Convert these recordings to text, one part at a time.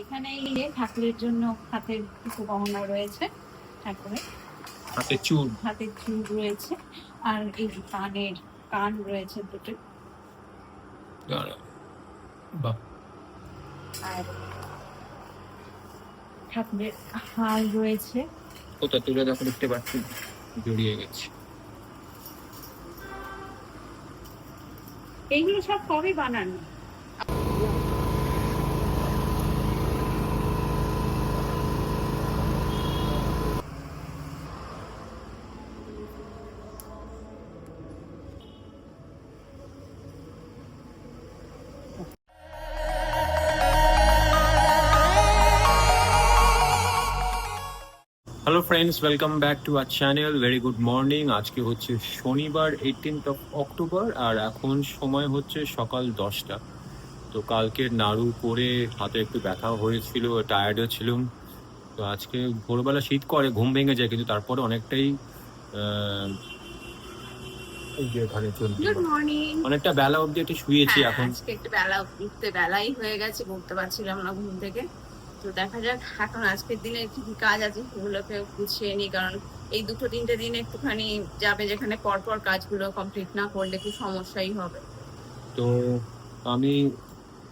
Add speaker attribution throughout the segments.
Speaker 1: এখানে এই যে ঠাকুরের জন্য হাতের কিছু গহনা রয়েছে ঠাকুরের।
Speaker 2: হাতে চুল।
Speaker 1: হাতের চুল রয়েছে আর এই কানের কান রয়েছে দুটো।
Speaker 2: বাহ
Speaker 1: আর ঠাকুরের হার রয়েছে।
Speaker 2: ওটা তুলে দেখো দেখতে পাচ্ছি জড়িয়ে গেছে।
Speaker 1: এইগুলো সব কবে বানানো?
Speaker 2: Hello friends welcome back to our channel very good morning আজকে হচ্ছে শনিবার এইটিনথ অফ অক্টোবর আর এখন সময় হচ্ছে সকাল দশটা। তো কালকে নাড়ু করে হাতে একটু ব্যথা হয়েছিল টায়ার্ডও ছিলাম। তো আজকে ভোরবেলা শীত করে ঘুম ভেঙে যায় কিন্তু তারপরে অনেকটাই অনেকটা বেলা অবধি একটু শুয়েছি এখন।
Speaker 1: একটু বেলা উঠতে বেলাই হয়ে গেছে উঠতে পারছিলাম না ঘুম থেকে। তো দেখা যাক, এখন আজকের দিনে কি কি কাজ আছে সেগুলোকে গুছিয়ে নিই, কারণ এই দুটো তিনটে দিন একটুখানি যাবে যেখানে পরপর কাজগুলো কমপ্লিট না করলে কি সমস্যাই হবে।
Speaker 2: তো আমি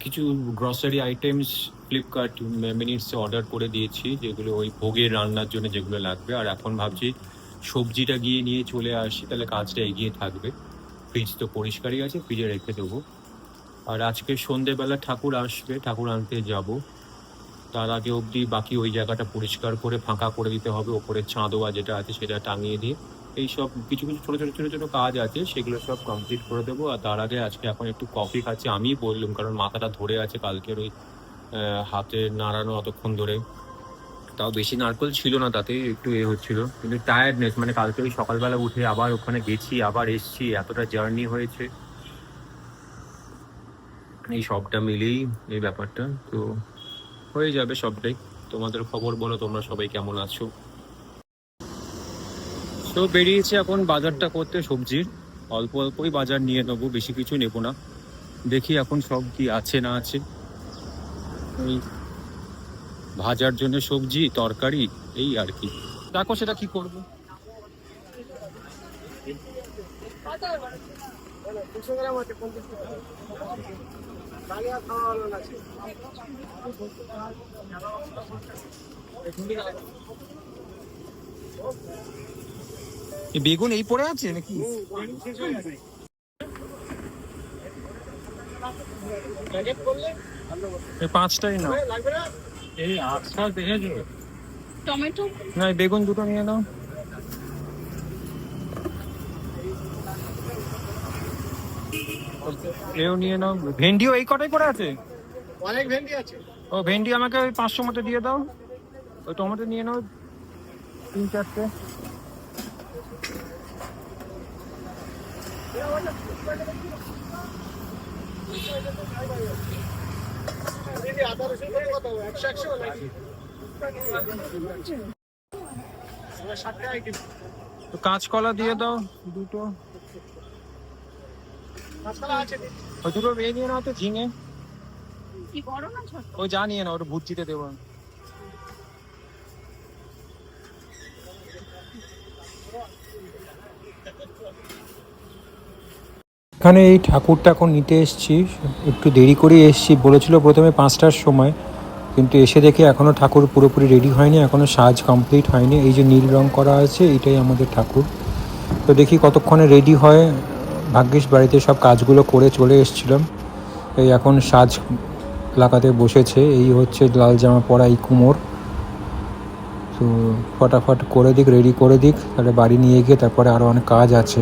Speaker 2: কিছু গ্রসারি আইটেমস ফ্লিপকার্ট মিনিটসে অর্ডার করে দিয়েছি, যেগুলো ওই ভোগের রান্নার জন্য যেগুলো লাগবে। আর এখন ভাবছি সবজিটা গিয়ে নিয়ে চলে আসি, তাহলে কাজটা এগিয়ে থাকবে। ফ্রিজ তো পরিষ্কারই আছে ফ্রিজে রেখে দেবো। আর আজকে সন্ধেবেলা ঠাকুর আসবে, ঠাকুর আনতে যাব। তার আগে অবধি বাকি ওই জায়গাটা পরিষ্কার করে ফাঁকা করে দিতে হবে ওপরে চাঁদোয়া যেটা আছে সেটা টাঙিয়ে দিয়ে। এই সব কিছু কিছু ছোটো ছোটো ছোটো ছোটো কাজ আছে, সেগুলো সব কমপ্লিট করে দেবো। আর তার আগে আজকে এখন একটু কফি খাচ্ছি, আমিই বললাম, কারণ মাথাটা ধরে আছে কালকের ওই হাতে নাড়ানো অতক্ষণ ধরে। তাও বেশি নারকল ছিল না, তাতে একটু এ হচ্ছিল। কিন্তু টায়ার্ডনেস মানে কালকে ওই সকালবেলা উঠে আবার ওখানে গেছি, আবার এসছি, এতটা জার্নি হয়েছে। এই সবটা মিলেই এই ব্যাপারটা, তো হয়ে যাবে সবটাই। তোমাদের খবর বলো, তোমরা সবাই কেমন আছো? তো বেরিয়েছে এখন বাজারটা করতে সবজির। অল্প অল্পই বাজার নিয়ে নেব, বেশি কিছু নেব না। দেখি এখন সব কি আছে না আছে। ভাজার জন্য সবজি, তরকারি, এই আর কি। দেখো সেটা কি করব। বেগুন এই পড়ে আছে নাকি? পাঁচটাই না এই আটটা দেখেছ?
Speaker 1: টমেটো?
Speaker 2: না বেগুন দুটো নিয়ে নাও। এও নিয়ে নাও ভেন্ডিও এই কটাই করে আছে?
Speaker 3: অনেক ভেন্ডি আছে।
Speaker 2: ও ভেন্ডি আমাকে ওই পাঁচশো মতো দিয়ে দাও। ওই টমেটো নিয়ে নাও তিন চারটে। কাঁচকলা দিয়ে দাও দুটো। ওই দুটো এ নিয়ে নাও তো ঝিঙে।
Speaker 1: কি বড় না ছোট?
Speaker 2: ওই যা নিয়ে নাও ওটা ভুজিতে দেবো
Speaker 4: এখানে এই ঠাকুরটা এখন নিতে এসেছি। একটু দেরি করে এসেছি। বলেছিল প্রথমে পাঁচটার সময় কিন্তু এসে দেখে এখনও ঠাকুর পুরোপুরি রেডি হয়নি এখনও সাজ কমপ্লিট হয়নি। এই যে নীল রং করা আছে এটাই আমাদের ঠাকুর। তো দেখি কতক্ষণে রেডি হয়। ভাগ্যিস বাড়িতে সব কাজগুলো করে চলে এসেছিলাম। এই এখন সাজ লাগাতে বসেছে। এই হচ্ছে লাল জামা পরা এই কুমোর। তো ফটাফট করে দিক রেডি করে দিক তাহলে বাড়ি নিয়ে গিয়ে তারপরে আরও অনেক কাজ আছে।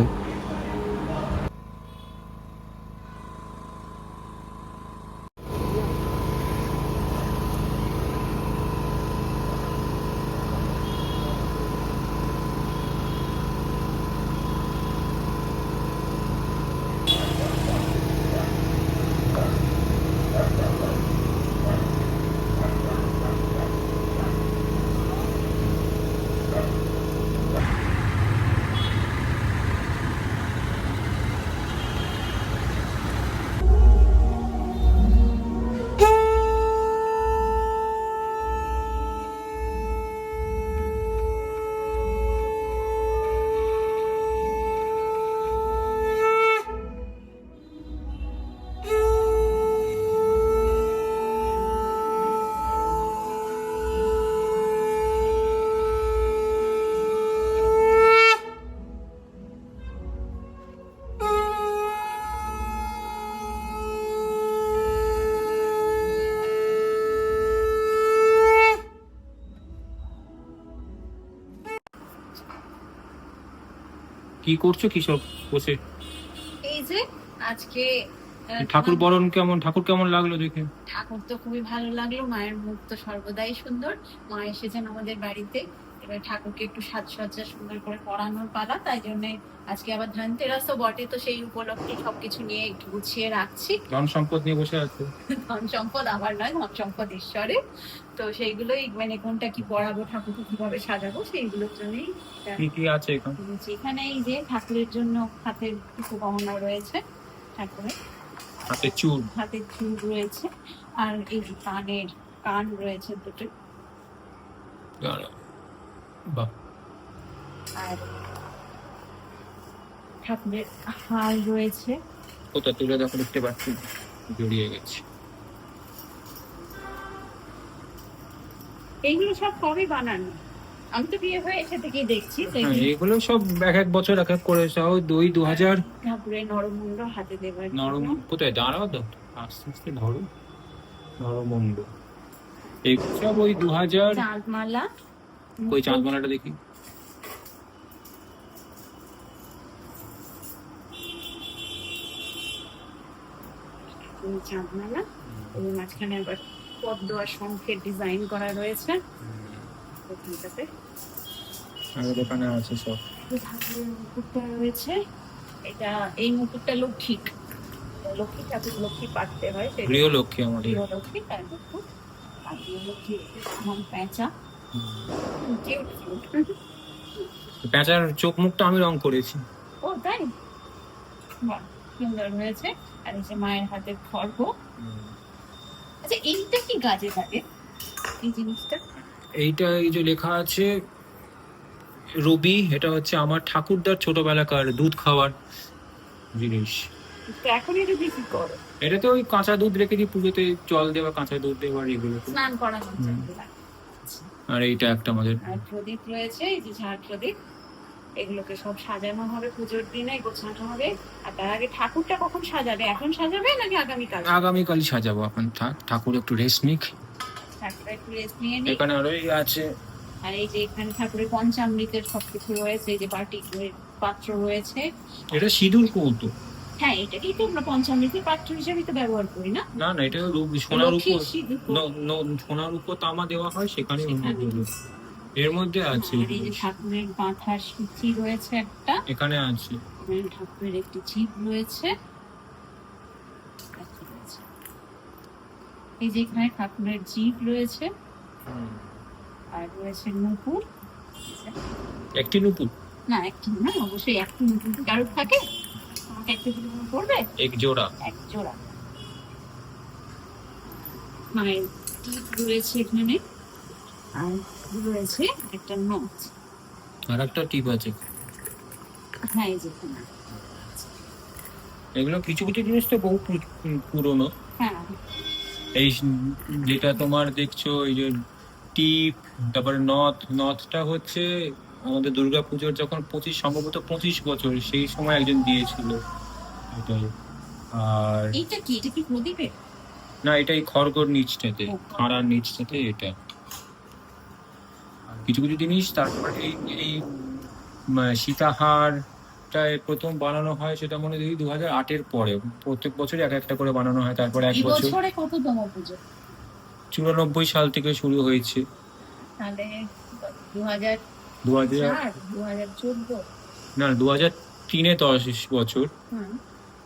Speaker 2: কি করছ? কি সব বসে?
Speaker 1: এই যে আজকে
Speaker 2: ঠাকুর বরণ কেমন? ঠাকুর কেমন লাগল দেখে?
Speaker 1: ঠাকুর তো খুবই ভালো লাগল মায়ের মুখ তো সর্বদাই সুন্দর মা এসেছেন আমাদের বাড়িতে। এবার ঠাকুরকে একটু সাজসজ্জা সুন্দর করে পড়ানোর পালা তাই জন্য আজকে আবার ধনতেরাসও বটে তো সেই উপলক্ষে সবকিছু নিয়ে একটু গুছিয়ে রাখছি।
Speaker 2: ধন সম্পদ নিয়ে বসে আছে?
Speaker 1: ধন সম্পদ আমার নয় ধন সম্পদ ঈশ্বরের তো সেইগুলোই মানে কোনটা কি পড়াবো ঠাকুরকে কীভাবে সাজাবো সেইগুলোর জন্যই
Speaker 2: কি কি আছে এখানে?
Speaker 1: এখানে এই যে ঠাকুরের জন্য হাতের কিছু গহনা রয়েছে ঠাকুরের।
Speaker 2: হাতে চুল।
Speaker 1: হাতের চুল রয়েছে আর এই কানের কান রয়েছে দুটো।
Speaker 2: বাহ।
Speaker 1: আর ঠাকুরের হার রয়েছে।
Speaker 2: কোথা তুলে দেখো দেখতে পাচ্ছি জড়িয়ে গেছে।
Speaker 1: এইগুলো সব কবে বানানো? আমি তো বিয়ে হয়ে এসে থেকেই দেখছি
Speaker 2: হ্যাঁ
Speaker 1: এগুলো
Speaker 2: সব এক এক বছর এক এক করে সব দুই দু হাজার
Speaker 1: ঠাকুরের নরমুন্ড হাতে দেবার
Speaker 2: নরম কোথায়? দাঁড়াও তো আস্তে আস্তে ধরো। নরমন্ড এই সব ওই দু হাজার
Speaker 1: চাঁদমালা।
Speaker 2: দেখি
Speaker 1: চাঁদমালা এবং মাঝখানে আবার পদ্ম আর শঙ্খের ডিজাইন করা রয়েছে। ওখানটাতে।
Speaker 2: আর দোকানে আছে সব।
Speaker 1: ঠাকুরের মুকুটটা রয়েছে। এটা এই মুকুটটা লক্ষ্মী। লক্ষ্মী ঠাকুর লক্ষ্মী পাঠতে হয়।
Speaker 2: আমাদের
Speaker 1: গৃহলক্ষ্মী তার মুকুট আর পেঁচা Cute.
Speaker 2: চোখ মুখটা আমি রং করেছি।
Speaker 1: ও তাই? সুন্দর হয়েছে। আর এই যে মায়ের হাতের খড়গ আচ্ছা এইটা কি গাছে থাকে? এই জিনিসটা?
Speaker 2: এইটা এই যে লেখা আছে রবি এটা হচ্ছে আমার ঠাকুরদার ছোটবেলাকার দুধ খাওয়ার জিনিস।
Speaker 1: তো এখন এটা কি করো?
Speaker 2: এটাতে ওই কাঁচা দুধ রেখে দিই পুজোতে জল দেওয়া কাঁচা দুধ দেওয়ার এগুলো।
Speaker 1: স্নান। জন্য।
Speaker 2: আর এইটা একটা আমাদের
Speaker 1: আর প্রদীপ রয়েছে এই যে ঝাড় প্রদীপ। এগুলোকে সব সাজানো হবে পুজোর দিনে গোছানো হবে। আর তার আগে ঠাকুরটা কখন সাজাবে? এখন সাজাবে নাকি আগামীকাল?
Speaker 2: আগামীকালই সাজাবো এখন ঠাকুর একটু রেস্ট নিক।
Speaker 1: ঠাকুর একটু রেস্ট নিয়ে
Speaker 2: এখানে আরও এই আছে।
Speaker 1: আর এই যে এখানে ঠাকুরের পঞ্চামৃতের সবকিছু রয়েছে এই যে বাটি পাত্র রয়েছে।
Speaker 2: এটা সিঁদুর কৌতো
Speaker 1: হ্যাঁ এটাকেই তো আমরা পঞ্চামৃতের পাত্র হিসেবে তো ব্যবহার করি না?
Speaker 2: না না এটা রূপ- সোনার উপর সোনার উপর তামা দেওয়া হয় সেখানে। এর মধ্যে আছে।
Speaker 1: ঠাকুরের মাথার সূচি রয়েছে একটা।
Speaker 2: এখানে আছে।
Speaker 1: ঠাকুরের একটি জিভ রয়েছে? এই যে এখানে ঠাকুরের জিভ রয়েছে। আর রয়েছে নুপুর।
Speaker 2: একটি নুপুর?
Speaker 1: না একটি না অবশ্যই একটি নুপুর কারোর থাকে? একটু নুপুর পড়বে?
Speaker 2: এক জোড়া।
Speaker 1: এক জোড়া। মায়ের টিপ রয়েছে এখানে? আর রয়েছে? একটা নথ
Speaker 2: আর একটা টিপ আছে।
Speaker 1: হ্যাঁ এই যে
Speaker 2: এগুলো কিছু কিছু জিনিস তো বহু পুরনো।
Speaker 1: হ্যাঁ।
Speaker 2: এই যেটা তোমার দেখছ এই যে টিপ তারপরে নথ নথটা হচ্ছে আমাদের দুর্গাপুজোর যখন পঁচিশ সম্ভবত পঁচিশ বছর সেই সময় একজন দিয়েছিল। এটাই। আর
Speaker 1: এইটা কি? এটা কি প্রদীপের?
Speaker 2: না এটাই খড়গড় নিচটাতে খাঁড়ার নিচটাতে এটা। কিছু কিছু জিনিস তারপরে এই এই সীতাহারটা প্রথম বানানো হয় সেটা মনে হয় দু হাজার আটের পরে। প্রত্যেক বছরই এক একটা করে বানানো হয় তারপরে এক বছর
Speaker 1: বছরে
Speaker 2: চুরানব্বই সাল থেকে শুরু হয়েছে।
Speaker 1: দু হাজার
Speaker 2: না দু হাজার তিনে দশ বছর।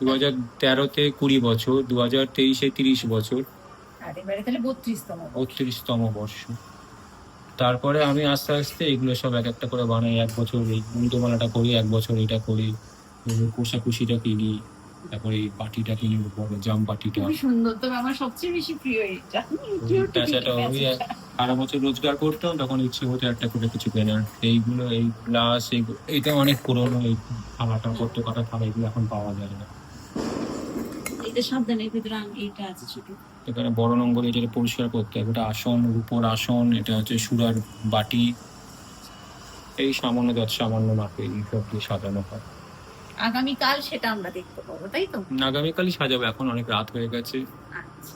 Speaker 2: দু হাজার তেরোতে কুড়ি বছর দু হাজার তেইশে তিরিশ বছর।
Speaker 1: এবারে বত্রিশতম
Speaker 2: বর্ষ। তারপরে আমি আস্তে আস্তে এগুলো সব এক একটা করে বানাই এক বছর এই মুন্ডমালাটা করি এক বছর এটা করি কোষাকুষিটা কিনি তারপরে এই পাটিটা কিনি বড় জাম পাটিটা।
Speaker 1: সুন্দর তবে আমার সবচেয়ে বেশি প্রিয়
Speaker 2: প্যাঁচাটা ওই সারা বছর রোজগার করতাম তখন ইচ্ছে হতো একটা করে কিছু কেনার। এইগুলো এই গ্লাস এইটা অনেক পুরনো এই থালাটা করতে কাটা থালা এগুলো এখন পাওয়া যায় না।
Speaker 1: এইটা সাবধানে এর ভিতরে আং- আছে ছোট।
Speaker 2: এখানে বড় নম্বর এটা পরিষ্কার করতে হবে। এটা আসন রূপোর আসন এটা হচ্ছে সুরার বাটি। এই সামান্য যত সামান্য মাপে এইসব দিয়ে সাজানো হয়।
Speaker 1: আগামীকাল সেটা আমরা দেখতে পাবো তাই তো?
Speaker 2: আগামীকালই সাজাবো। এখন অনেক রাত হয়ে গেছে।
Speaker 1: আচ্ছা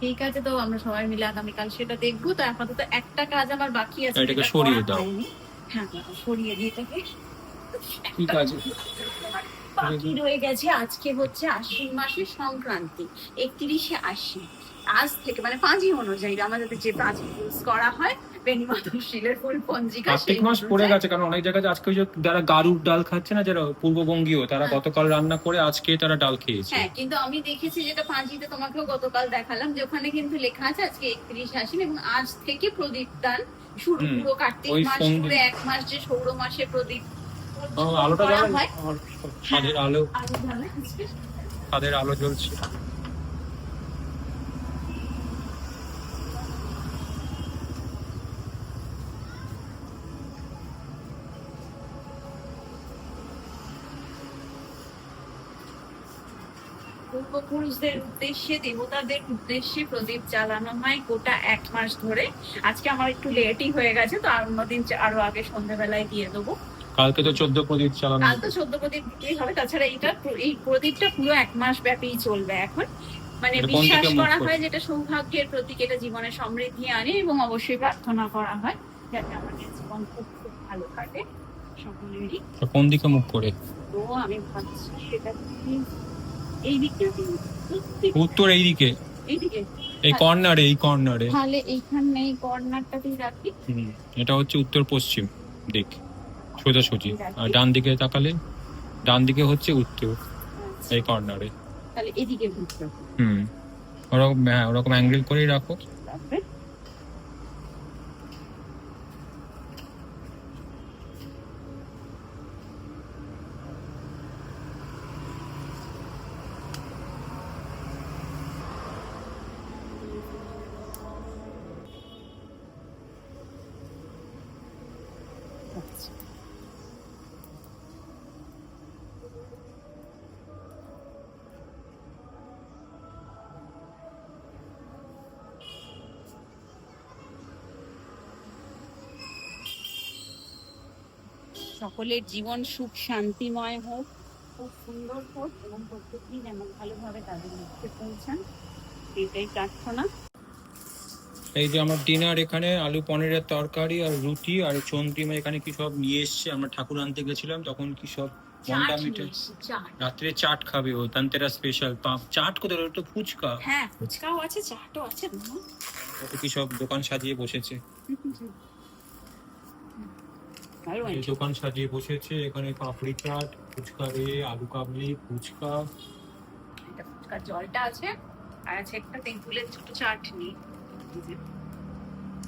Speaker 1: ঠিক আছে তো আমরা সবাই মিলে আগামীকাল সেটা দেখব। তো আপাতত একটা কাজ আমার বাকি আছে
Speaker 2: এটাকে সরিয়ে দাও।
Speaker 1: হ্যাঁ হ্যাঁ, সরিয়ে দিয়ে এটাকে।
Speaker 2: ঠিক আছে।
Speaker 1: বাকি রয়ে গেছে আজকে হচ্ছে আশ্বিন মাসের সংক্রান্তি একত্রিশে আশ্বিন। আজ থেকে মানে পাঁচই অনুযায়ী আমাদের যে পাঁচ ইউজ করা হয় বেনিমাধব শিলের ফুল পঞ্জিকা
Speaker 2: কার্তিক মাস পড়ে গেছে কারণ অনেক জায়গায় আজকে ওই যে যারা গারুর ডাল খাচ্ছে না যারা পূর্ববঙ্গীয় তারা
Speaker 1: হ্যাঁ।
Speaker 2: গতকাল রান্না করে আজকে তারা ডাল খেয়েছে।
Speaker 1: হ্যাঁ কিন্তু আমি দেখেছি যেটা তোমাকেও গতকাল দেখালাম যে ওখানে কিন্তু লেখা আছে আজকে একত্রিশ আশ্বিন এবং আজ থেকে প্রদীপ দান শুরু। পুরো কার্তিক মাস এক মাস যে সৌর মাসে প্রদীপ
Speaker 2: আলোটা জ্বালান ছাদের আলো
Speaker 1: আলো
Speaker 2: ছাদের আলো জ্বলছে।
Speaker 1: পূর্বপুরুষদের উদ্দেশ্যে দেবতাদের উদ্দেশ্যে প্রদীপ জ্বালানো হয় গোটা এক মাস ধরে। আজকে আমার একটু লেটই হয়ে গেছে তো আর অন্যদিন আরও আগে সন্ধ্যাবেলায় দিয়ে দেবো।
Speaker 2: কালকে তো চোদ্দ প্রদীপ চালানো
Speaker 1: কাল তো চোদ্দ প্রদীপ দিতেই হবে। তাছাড়া এইটা এই প্রদীপটা পুরো এক মাস ব্যাপী চলবে এখন। মানে
Speaker 2: এটা
Speaker 1: বিশ্বাস করা? হয় যেটা সৌভাগ্যের প্রতীক এটা জীবনে সমৃদ্ধি আনে এবং অবশ্যই প্রার্থনা করা হয় যাতে আমাদের জীবন খুব খুব ভালো কাটে সকলেরই।
Speaker 2: কোন দিকে মুখ করে?
Speaker 1: তো আমি ভাবছি এটা এই দিকটা
Speaker 2: উত্তর এইদিকে।
Speaker 1: এইদিকে?
Speaker 2: এই কর্নারে এই কর্নারে।
Speaker 1: তাহলে এইখানে এই কর্নারটাতেই রাখি।
Speaker 2: এটা হচ্ছে উত্তর পশ্চিম দিক। সোজাসুজি। আর ডান দিকে তাকালে ডান দিকে হচ্ছে উত্তর এই কর্নারে
Speaker 1: তাহলে এদিকে
Speaker 2: হুম। ওরকম হ্যাঁ ওরকম অ্যাঙ্গেল করেই রাখো
Speaker 1: হবে আচ্ছা সকলের জীবন সুখ শান্তিময় হোক। খুব সুন্দর হোক এবং প্রত্যেকেই যেন ভালোভাবে তাদের লক্ষ্যে পৌঁছান এটাই প্রার্থনা।
Speaker 2: এই যে আমার ডিনার এখানে আলু পনিরের তরকারি আর রুটি আর চন্দ্রিমা এখানে কি সব নিয়ে এসছে আমরা ঠাকুর আনতে গেছিলাম তখন কি সব মন্ডা মিটে রাত্রে চাট খাবে ও তান্তেরা স্পেশাল চাট কোথায় ওটা তো ফুচকা।
Speaker 1: হ্যাঁ ফুচকাও আছে চাটও আছে
Speaker 2: কত কি সব দোকান সাজিয়ে বসেছে। দোকান সাজিয়ে বসেছে এখানে পাপড়ি চাট ফুচকা রে আলু কাবলি ফুচকা।
Speaker 1: এটা ফুচকার জলটা আছে আর আছে একটা তেঁতুলের ছোট চাটনি।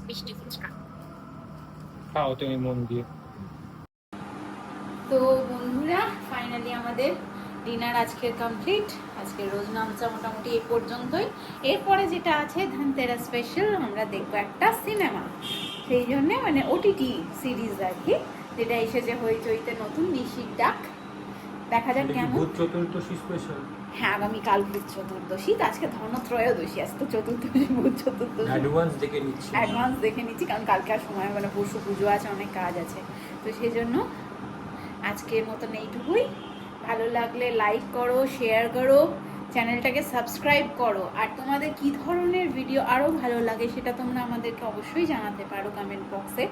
Speaker 1: মিষ্টি ফুচকা।
Speaker 2: খাও তুমি মন দিয়ে।
Speaker 1: তো বন্ধুরা ফাইনালি আমাদের ডিনার আজকের কমপ্লিট আজকের রোজ নামচা মোটামুটি এই পর্যন্তই। এরপরে যেটা আছে ধানতেরা স্পেশাল আমরা দেখব একটা সিনেমা সেই জন্য মানে ওটিটি সিরিজ আর কি যেটা এসেছে হইচইতে নতুন নিশির ডাক। দেখা যাক কেমন। হ্যাঁ আগামীকাল ভূত চতুর্দশী আজকে ধর্মত্রয়োদশী আজকে তো চতুর্দশী ভূত চতুর্দশী
Speaker 2: অ্যাডভান্স দেখে নিচ্ছি।
Speaker 1: অ্যাডভান্স দেখে নিচ্ছি কারণ কালকে আর সময় হবে না পরশু পুজো আছে অনেক কাজ আছে। তো সেই জন্য আজকের মতন এইটুকুই। ভালো লাগলে লাইক করো শেয়ার করো। চ্যানেলটাকে সাবস্ক্রাইব করো। আর তোমাদের কি ধরনের ভিডিও আরও ভালো লাগে সেটা তোমরা আমাদেরকে অবশ্যই জানাতে পারো কমেন্ট বক্সে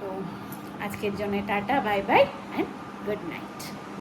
Speaker 1: তো আজকের জন্য tata bye bye and good night